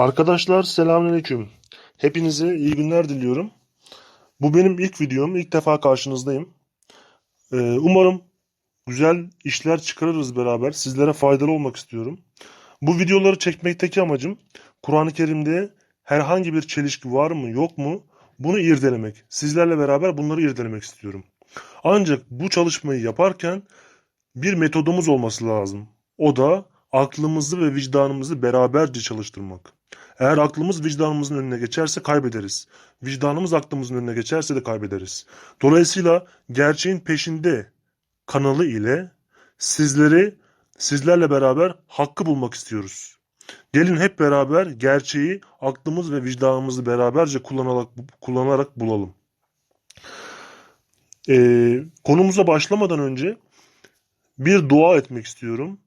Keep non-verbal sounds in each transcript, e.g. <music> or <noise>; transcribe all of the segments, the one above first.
Arkadaşlar selamünaleyküm. Hepinize iyi günler diliyorum. Bu benim ilk videom. İlk defa karşınızdayım. Ee, umarım güzel işler çıkarırız beraber. Sizlere faydalı olmak istiyorum. Bu videoları çekmekteki amacım Kur'an-ı Kerim'de herhangi bir çelişki var mı yok mu bunu irdelemek. Sizlerle beraber bunları irdelemek istiyorum. Ancak bu çalışmayı yaparken bir metodumuz olması lazım. O da aklımızı ve vicdanımızı beraberce çalıştırmak. Eğer aklımız vicdanımızın önüne geçerse kaybederiz. Vicdanımız aklımızın önüne geçerse de kaybederiz. Dolayısıyla gerçeğin peşinde kanalı ile sizleri sizlerle beraber hakkı bulmak istiyoruz. Gelin hep beraber gerçeği aklımız ve vicdanımızı beraberce kullanarak, kullanarak bulalım. Ee, konumuza başlamadan önce bir dua etmek istiyorum.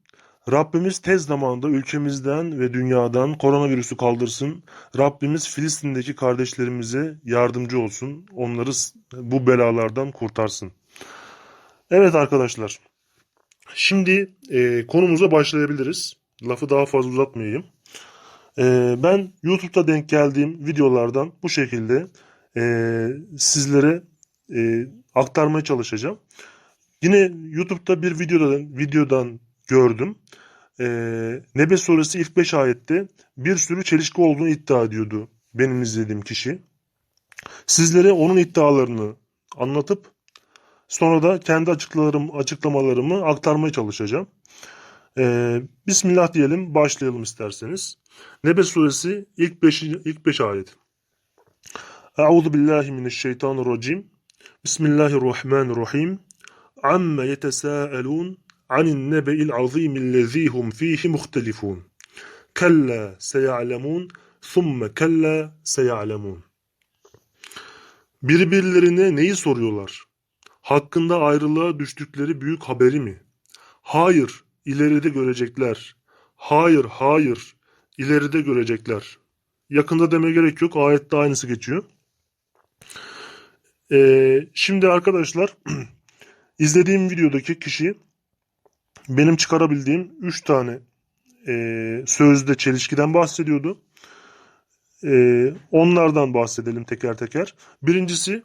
Rabbimiz tez zamanda ülkemizden ve dünyadan koronavirüsü kaldırsın. Rabbimiz Filistin'deki kardeşlerimize yardımcı olsun. Onları bu belalardan kurtarsın. Evet arkadaşlar. Şimdi e, konumuza başlayabiliriz. Lafı daha fazla uzatmayayım. E, ben YouTube'da denk geldiğim videolardan bu şekilde e, sizlere e, aktarmaya çalışacağım. Yine YouTube'da bir videodan, videodan gördüm e, Nebe suresi ilk 5 ayette bir sürü çelişki olduğunu iddia ediyordu benim izlediğim kişi. Sizlere onun iddialarını anlatıp sonra da kendi açıklamalarım, açıklamalarımı aktarmaya çalışacağım. Ee, Bismillah diyelim başlayalım isterseniz. Nebe suresi ilk 5 ilk 5 ayet. Euzu billahi mineşşeytanirracim. Bismillahirrahmanirrahim. Amme yetesâelûn anin nebe'il azimillezihum fihi muhtelifun. Kella seyalemun, thumme kella seyalemun. Birbirlerine neyi soruyorlar? Hakkında ayrılığa düştükleri büyük haberi mi? Hayır, ileride görecekler. Hayır, hayır, ileride görecekler. Yakında deme gerek yok. Ayette aynısı geçiyor. Ee, şimdi arkadaşlar <clears throat> izlediğim videodaki kişi benim çıkarabildiğim 3 tane e, sözde çelişkiden bahsediyordu. E, onlardan bahsedelim teker teker. Birincisi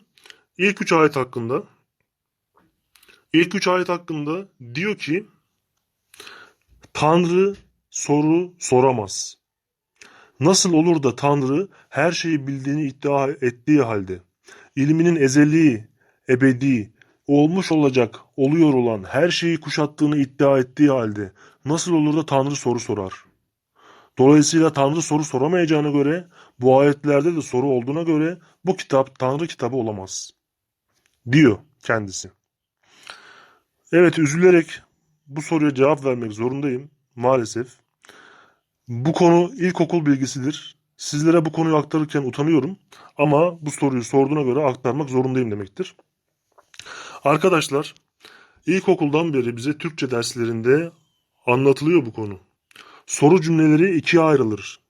ilk 3 ayet hakkında. İlk 3 ayet hakkında diyor ki Tanrı soru soramaz. Nasıl olur da Tanrı her şeyi bildiğini iddia ettiği halde ilminin ezeli, ebedi, olmuş olacak, oluyor olan her şeyi kuşattığını iddia ettiği halde nasıl olur da Tanrı soru sorar? Dolayısıyla Tanrı soru soramayacağına göre bu ayetlerde de soru olduğuna göre bu kitap Tanrı kitabı olamaz. Diyor kendisi. Evet üzülerek bu soruya cevap vermek zorundayım maalesef. Bu konu ilkokul bilgisidir. Sizlere bu konuyu aktarırken utanıyorum ama bu soruyu sorduğuna göre aktarmak zorundayım demektir. Arkadaşlar, ilkokuldan beri bize Türkçe derslerinde anlatılıyor bu konu. Soru cümleleri ikiye ayrılır.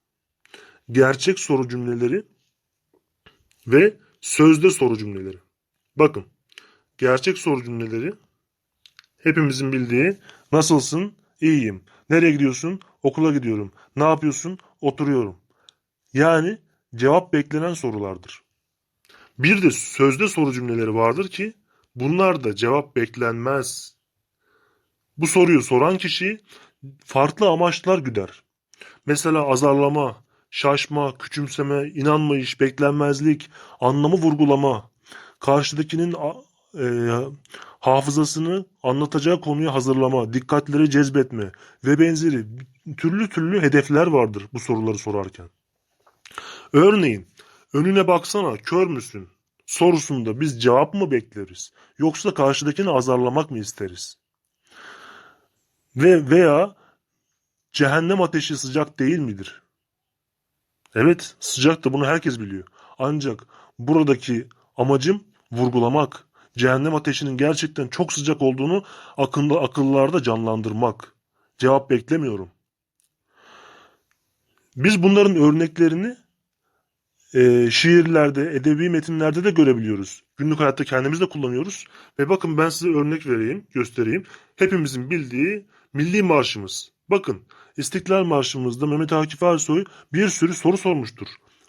Gerçek soru cümleleri ve sözde soru cümleleri. Bakın, gerçek soru cümleleri hepimizin bildiği nasılsın? İyiyim. Nereye gidiyorsun? Okula gidiyorum. Ne yapıyorsun? Oturuyorum. Yani cevap beklenen sorulardır. Bir de sözde soru cümleleri vardır ki Bunlar da cevap beklenmez. Bu soruyu soran kişi farklı amaçlar güder. Mesela azarlama, şaşma, küçümseme, inanmayış, beklenmezlik, anlamı vurgulama, karşıdakinin e, hafızasını anlatacağı konuya hazırlama, dikkatleri cezbetme ve benzeri türlü türlü hedefler vardır bu soruları sorarken. Örneğin önüne baksana kör müsün? Sorusunda biz cevap mı bekleriz yoksa karşıdakini azarlamak mı isteriz? Ve veya cehennem ateşi sıcak değil midir? Evet sıcak da bunu herkes biliyor. Ancak buradaki amacım vurgulamak. Cehennem ateşinin gerçekten çok sıcak olduğunu akılda akıllarda canlandırmak. Cevap beklemiyorum. Biz bunların örneklerini e, şiirlerde, edebi metinlerde de görebiliyoruz. Günlük hayatta kendimiz de kullanıyoruz. Ve bakın ben size örnek vereyim, göstereyim. Hepimizin bildiği milli marşımız. Bakın İstiklal Marşımızda Mehmet Akif Ersoy bir sürü soru sormuştur.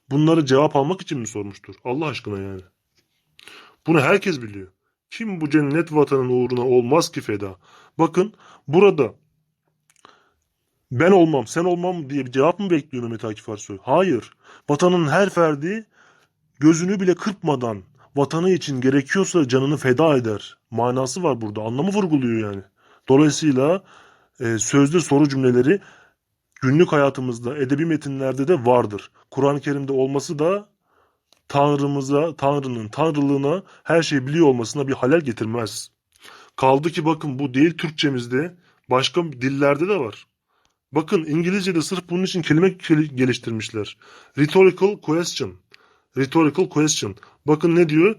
Bunları cevap almak için mi sormuştur? Allah aşkına yani. Bunu herkes biliyor. Kim bu cennet vatanın uğruna olmaz ki feda? Bakın burada ben olmam, sen olmam diye bir cevap mı bekliyor Mehmet Akif Ersoy? Hayır. Vatanın her ferdi gözünü bile kırpmadan vatanı için gerekiyorsa canını feda eder. Manası var burada. Anlamı vurguluyor yani. Dolayısıyla e, sözlü soru cümleleri günlük hayatımızda, edebi metinlerde de vardır. Kur'an-ı Kerim'de olması da Tanrımıza, Tanrı'nın tanrılığına her şeyi biliyor olmasına bir halel getirmez. Kaldı ki bakın bu değil Türkçemizde, başka dillerde de var. Bakın İngilizce'de sırf bunun için kelime gel- geliştirmişler. Rhetorical question. Rhetorical question. Bakın ne diyor?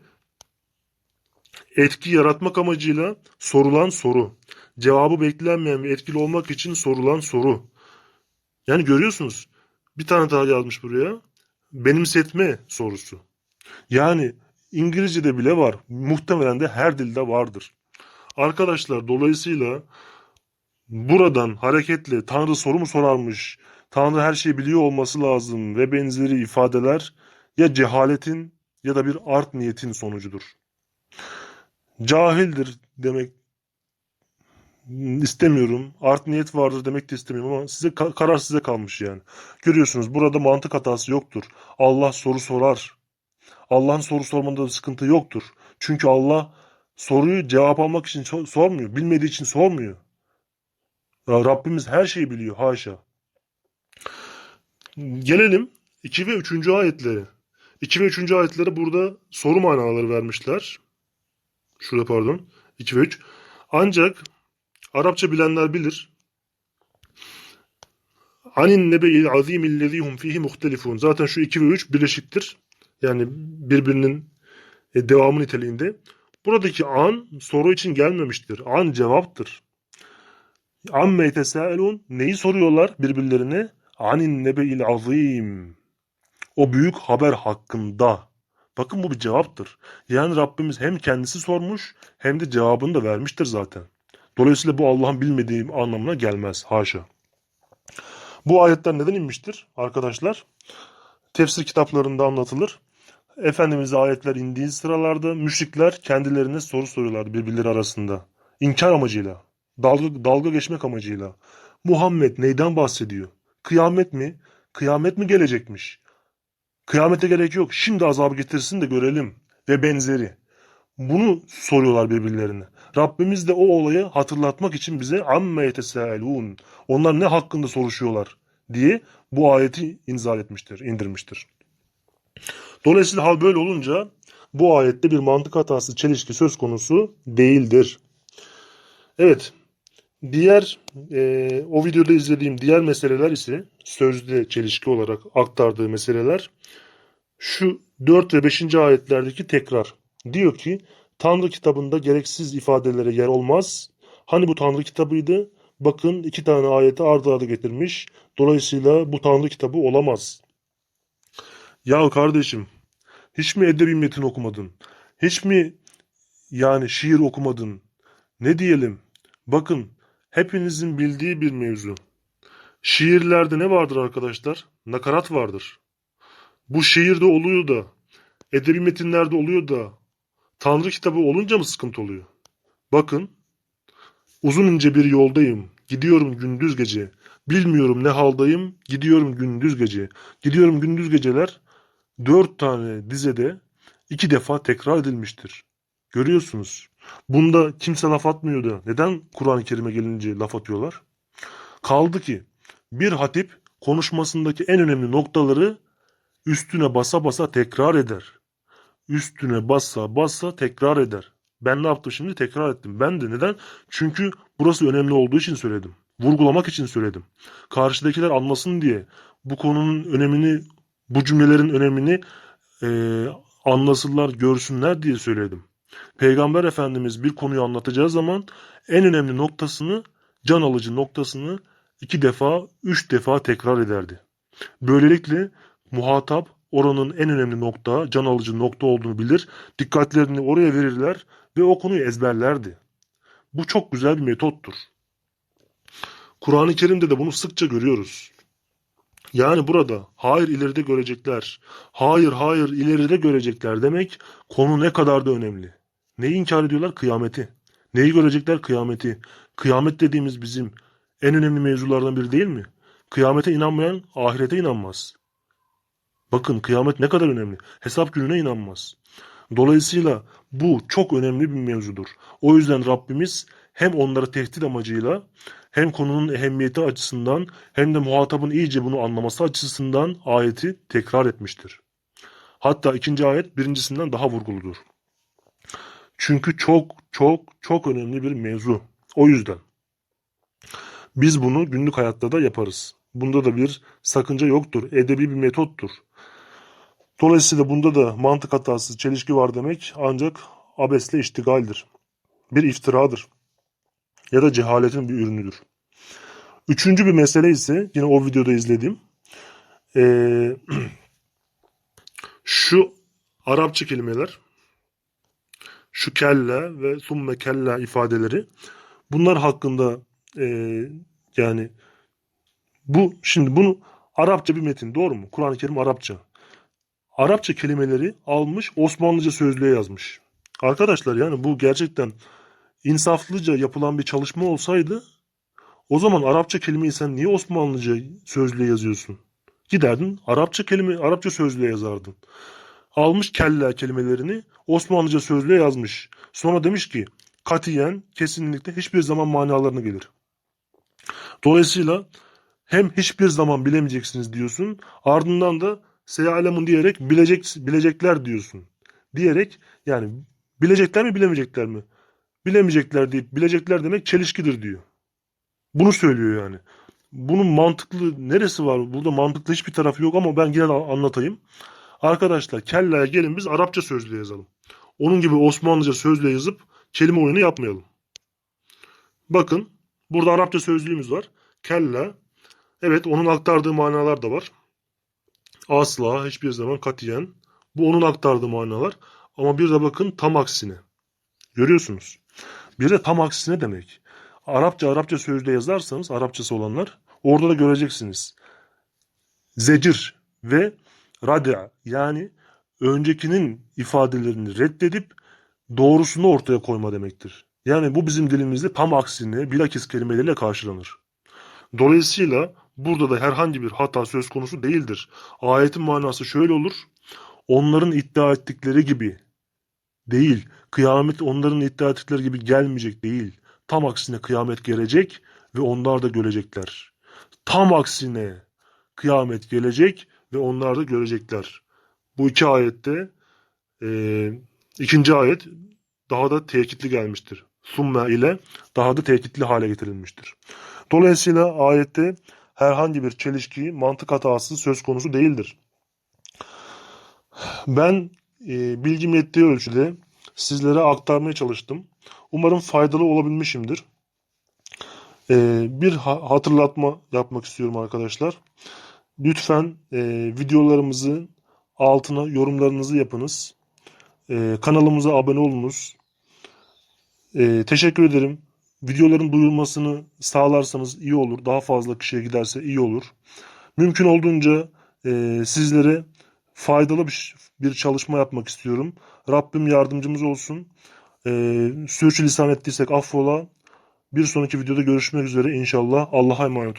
Etki yaratmak amacıyla sorulan soru. Cevabı beklenmeyen ve etkili olmak için sorulan soru. Yani görüyorsunuz. Bir tane daha yazmış buraya. Benimsetme sorusu. Yani İngilizce'de bile var. Muhtemelen de her dilde vardır. Arkadaşlar dolayısıyla buradan hareketle Tanrı soru mu sorarmış, Tanrı her şeyi biliyor olması lazım ve benzeri ifadeler ya cehaletin ya da bir art niyetin sonucudur. Cahildir demek istemiyorum. Art niyet vardır demek de istemiyorum ama size ka- karar size kalmış yani. Görüyorsunuz burada mantık hatası yoktur. Allah soru sorar. Allah'ın soru sormanda da sıkıntı yoktur. Çünkü Allah soruyu cevap almak için so- sormuyor. Bilmediği için sormuyor. Rabbimiz her şeyi biliyor. Haşa. Gelelim 2 ve 3. ayetlere. 2 ve 3. ayetlere burada soru manaları vermişler. Şurada pardon. 2 ve 3. Ancak Arapça bilenler bilir. Anin nebe'il azimillezî hum fihi muhtelifun. Zaten şu 2 ve 3 birleşiktir. Yani birbirinin e, devamı niteliğinde. Buradaki an soru için gelmemiştir. An cevaptır. Amme yetesâelûn neyi soruyorlar birbirlerine? Anin nebe'il azim. O büyük haber hakkında. Bakın bu bir cevaptır. Yani Rabbimiz hem kendisi sormuş hem de cevabını da vermiştir zaten. Dolayısıyla bu Allah'ın bilmediği anlamına gelmez. Haşa. Bu ayetler neden inmiştir arkadaşlar? Tefsir kitaplarında anlatılır. Efendimiz'e ayetler indiği sıralarda müşrikler kendilerine soru soruyorlardı birbirleri arasında. İnkar amacıyla, dalga, dalga geçmek amacıyla. Muhammed neyden bahsediyor? Kıyamet mi? Kıyamet mi gelecekmiş? Kıyamete gerek yok. Şimdi azabı getirsin de görelim. Ve benzeri. Bunu soruyorlar birbirlerine. Rabbimiz de o olayı hatırlatmak için bize amme yetesâelûn. Onlar ne hakkında soruşuyorlar diye bu ayeti inzal etmiştir, indirmiştir. Dolayısıyla hal böyle olunca bu ayette bir mantık hatası, çelişki söz konusu değildir. Evet, diğer e, o videoda izlediğim diğer meseleler ise sözde çelişki olarak aktardığı meseleler şu 4 ve 5. ayetlerdeki tekrar. Diyor ki Tanrı kitabında gereksiz ifadelere yer olmaz. Hani bu Tanrı kitabıydı? Bakın iki tane ayeti ardı ardı getirmiş. Dolayısıyla bu Tanrı kitabı olamaz. Ya kardeşim, hiç mi edebi metin okumadın? Hiç mi yani şiir okumadın? Ne diyelim? Bakın, hepinizin bildiği bir mevzu. Şiirlerde ne vardır arkadaşlar? Nakarat vardır. Bu şiirde oluyor da, edebi metinlerde oluyor da, Tanrı kitabı olunca mı sıkıntı oluyor? Bakın, uzun ince bir yoldayım, gidiyorum gündüz gece. Bilmiyorum ne haldayım, gidiyorum gündüz gece. Gidiyorum gündüz geceler, dört tane dizede iki defa tekrar edilmiştir. Görüyorsunuz. Bunda kimse laf atmıyor da neden Kur'an-ı Kerim'e gelince laf atıyorlar? Kaldı ki bir hatip konuşmasındaki en önemli noktaları üstüne basa basa tekrar eder. Üstüne basa basa tekrar eder. Ben ne yaptım şimdi? Tekrar ettim. Ben de neden? Çünkü burası önemli olduğu için söyledim. Vurgulamak için söyledim. Karşıdakiler anlasın diye bu konunun önemini, bu cümlelerin önemini e, anlasınlar, görsünler diye söyledim. Peygamber Efendimiz bir konuyu anlatacağı zaman en önemli noktasını, can alıcı noktasını iki defa, üç defa tekrar ederdi. Böylelikle muhatap oranın en önemli nokta, can alıcı nokta olduğunu bilir, dikkatlerini oraya verirler ve o konuyu ezberlerdi. Bu çok güzel bir metottur. Kur'an-ı Kerim'de de bunu sıkça görüyoruz. Yani burada hayır ileride görecekler, hayır hayır ileride görecekler demek konu ne kadar da önemli. Neyi inkar ediyorlar? Kıyameti. Neyi görecekler? Kıyameti. Kıyamet dediğimiz bizim en önemli mevzulardan biri değil mi? Kıyamete inanmayan ahirete inanmaz. Bakın kıyamet ne kadar önemli. Hesap gününe inanmaz. Dolayısıyla bu çok önemli bir mevzudur. O yüzden Rabbimiz hem onları tehdit amacıyla hem konunun ehemmiyeti açısından hem de muhatabın iyice bunu anlaması açısından ayeti tekrar etmiştir. Hatta ikinci ayet birincisinden daha vurguludur. Çünkü çok çok çok önemli bir mevzu. O yüzden biz bunu günlük hayatta da yaparız. Bunda da bir sakınca yoktur. Edebi bir metottur. Dolayısıyla bunda da mantık hatası, çelişki var demek ancak abesle iştigaldir. Bir iftiradır. Ya da cehaletin bir ürünüdür. Üçüncü bir mesele ise yine o videoda izlediğim eee, <clears throat> şu Arapça kelimeler şu kelle ve summe kella ifadeleri bunlar hakkında eee, yani bu şimdi bunu Arapça bir metin doğru mu? Kur'an-ı Kerim Arapça. Arapça kelimeleri almış Osmanlıca sözlüğe yazmış. Arkadaşlar yani bu gerçekten insaflıca yapılan bir çalışma olsaydı o zaman Arapça kelimeyi sen niye Osmanlıca sözlüğe yazıyorsun? Giderdin Arapça kelime Arapça sözlüğe yazardın. Almış kelle kelimelerini Osmanlıca sözlüğe yazmış. Sonra demiş ki katiyen kesinlikle hiçbir zaman manalarına gelir. Dolayısıyla hem hiçbir zaman bilemeyeceksiniz diyorsun ardından da seyalemun diyerek bilecek, bilecekler diyorsun. Diyerek yani bilecekler mi bilemeyecekler mi? Bilemeyecekler deyip bilecekler demek çelişkidir diyor. Bunu söylüyor yani. Bunun mantıklı neresi var? Burada mantıklı hiçbir tarafı yok ama ben de anlatayım. Arkadaşlar kelleye gelin biz Arapça sözlüğe yazalım. Onun gibi Osmanlıca sözlüğe yazıp kelime oyunu yapmayalım. Bakın burada Arapça sözlüğümüz var. Kelle. Evet onun aktardığı manalar da var. Asla, hiçbir zaman katiyen. Bu onun aktardığı manalar. Ama bir de bakın tam aksine. Görüyorsunuz. Bir de tam aksine demek. Arapça Arapça sözlüğe yazarsanız Arapçası olanlar orada da göreceksiniz. Zecir ve radya yani öncekinin ifadelerini reddedip doğrusunu ortaya koyma demektir. Yani bu bizim dilimizde tam aksine bilakis kelimeleriyle karşılanır. Dolayısıyla burada da herhangi bir hata söz konusu değildir. Ayetin manası şöyle olur. Onların iddia ettikleri gibi değil. Kıyamet onların iddia ettikleri gibi gelmeyecek değil. Tam aksine kıyamet gelecek ve onlar da görecekler. Tam aksine kıyamet gelecek ve onlar da görecekler. Bu iki ayette e, ikinci ayet daha da tekitli gelmiştir. Summe ile daha da tekitli hale getirilmiştir. Dolayısıyla ayette herhangi bir çelişki, mantık hatası söz konusu değildir. Ben e, bilgim yettiği ölçüde sizlere aktarmaya çalıştım. Umarım faydalı olabilmişimdir. E, bir ha- hatırlatma yapmak istiyorum arkadaşlar. Lütfen e, videolarımızı altına yorumlarınızı yapınız. E, kanalımıza abone olunuz. E, teşekkür ederim. Videoların duyulmasını sağlarsanız iyi olur. Daha fazla kişiye giderse iyi olur. Mümkün olduğunca e, sizlere faydalı bir, bir çalışma yapmak istiyorum. Rabbim yardımcımız olsun. E, sürçülisan ettiysek affola. Bir sonraki videoda görüşmek üzere inşallah. Allah'a emanet olun.